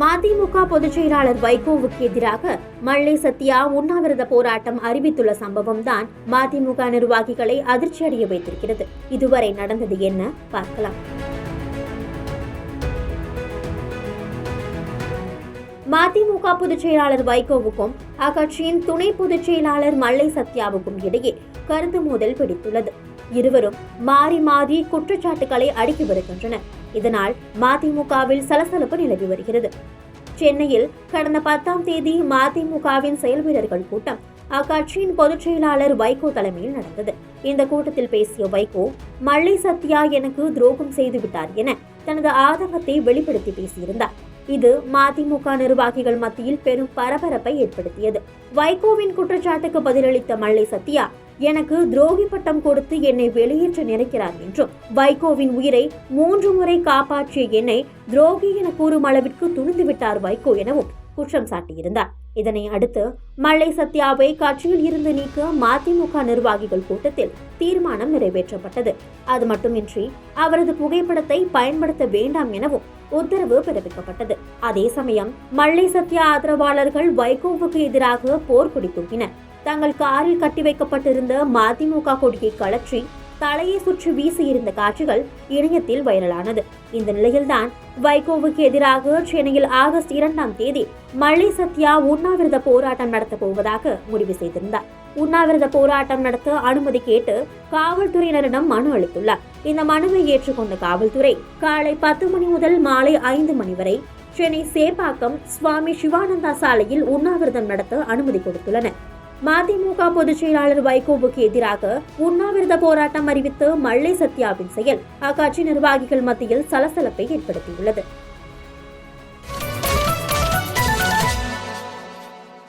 மதிமுக பொதுச் செயலாளர் வைகோவுக்கு எதிராக மல்லை சத்யா உண்ணாவிரத போராட்டம் அறிவித்துள்ள சம்பவம் தான் மதிமுக நிர்வாகிகளை அதிர்ச்சியடைய வைத்திருக்கிறது. இதுவரை நடந்தது என்ன? பார்க்கலாம். மதிமுக பொதுச் செயலாளர் வைகோவுக்கும் அக்கட்சியின் துணை பொதுச் செயலாளர் மல்லை சத்யாவுக்கும் இடையே கருத்து மோதல் பிடித்துள்ளது. இருவரும் மாறி மாறி குற்றச்சாட்டுகளை அடுக்கி வருகின்றனர். இதனால் மதிமுகவில் சலசலப்பு நிலவி வருகிறது. சென்னையில் கடந்த பத்தாம் தேதி மதிமுகவின் செயல் வீரர்கள் கூட்டம் அக்கட்சியின் பொதுச் செயலாளர் வைகோ தலைமையில் நடந்தது. இந்த கூட்டத்தில் பேசிய வைகோ மல்லி சத்யா எனக்கு துரோகம் செய்து விட்டார் என தனது ஆதங்கத்தை வெளிப்படுத்தி பேசியிருந்தார். இது மதிமுக நிர்வாகிகள் மத்தியில் பெரும் பரபரப்பை ஏற்படுத்தியது. வைகோவின் குற்றச்சாட்டுக்கு பதிலளித்த மல்லை சத்யா எனக்கு துரோகி பட்டம் கொடுத்து என்னை வெளியேற்ற நினைக்கிறார் என்றும். வைகோவின் உயிரை மூன்று முறை காப்பாற்றிய என்னை துரோகி என கூறும் அளவிற்கு துணிந்து விட்டார் வைகோ எனவும் குற்றம் சாட்டியிருந்தார். இதனை அடுத்து மல்லை சத்யாவை கட்சியில் இருந்து நீக்க மதிமுக நிர்வாகிகள் கூட்டத்தில் தீர்மானம் நிறைவேற்றப்பட்டது. அது மட்டுமின்றி அவரது புகைப்படத்தை பயன்படுத்த வேண்டாம் எனவும் உத்தரவு பிறப்பிக்கப்பட்டது. அதே சமயம் மல்லை சத்யா ஆதரவாளர்கள் வைகோவுக்கு எதிராக போர்க்கொடி தூக்கினர். தங்கள் காரில் கட்டி வைக்கப்பட்டிருந்த மதிமுக கொடியை கலற்றி தலையை சுற்றி வீசியிருந்த காட்சிகள் இணையத்தில் வைரலானது. இந்த நிலையில்தான் வைகோவுக்கு எதிராக சென்னையில் ஆகஸ்ட் இரண்டாம் தேதி மல்லை சத்யா உண்ணாவிரத போராட்டம் நடத்தப் போவதாக முடிவு செய்திருந்தார். உண்ணாவிரத போராட்டம் நடத்த அனுமதி கேட்டு காவல்துறையினரிடம் மனு அளித்துள்ளார். இந்த மனுவை ஏற்றுக்கொண்ட காவல்துறை காலை பத்து மணி முதல் மாலை ஐந்து மணி வரை சென்னை சேப்பாக்கம் சுவாமி சிவானந்தா சாலையில் உண்ணாவிரதம் நடத்த அனுமதி கொடுத்துள்ளனர் மதிமுக பொதுச் செயலாளர் வைகோவுக்கு எதிராக உண்ணாவிரத போராட்டம் அறிவித்து மல்லை சத்யாவின் செயல். அக்கட்சி நிர்வாகிகள் மத்தியில் சலசலப்பை ஏற்படுத்தியுள்ளது.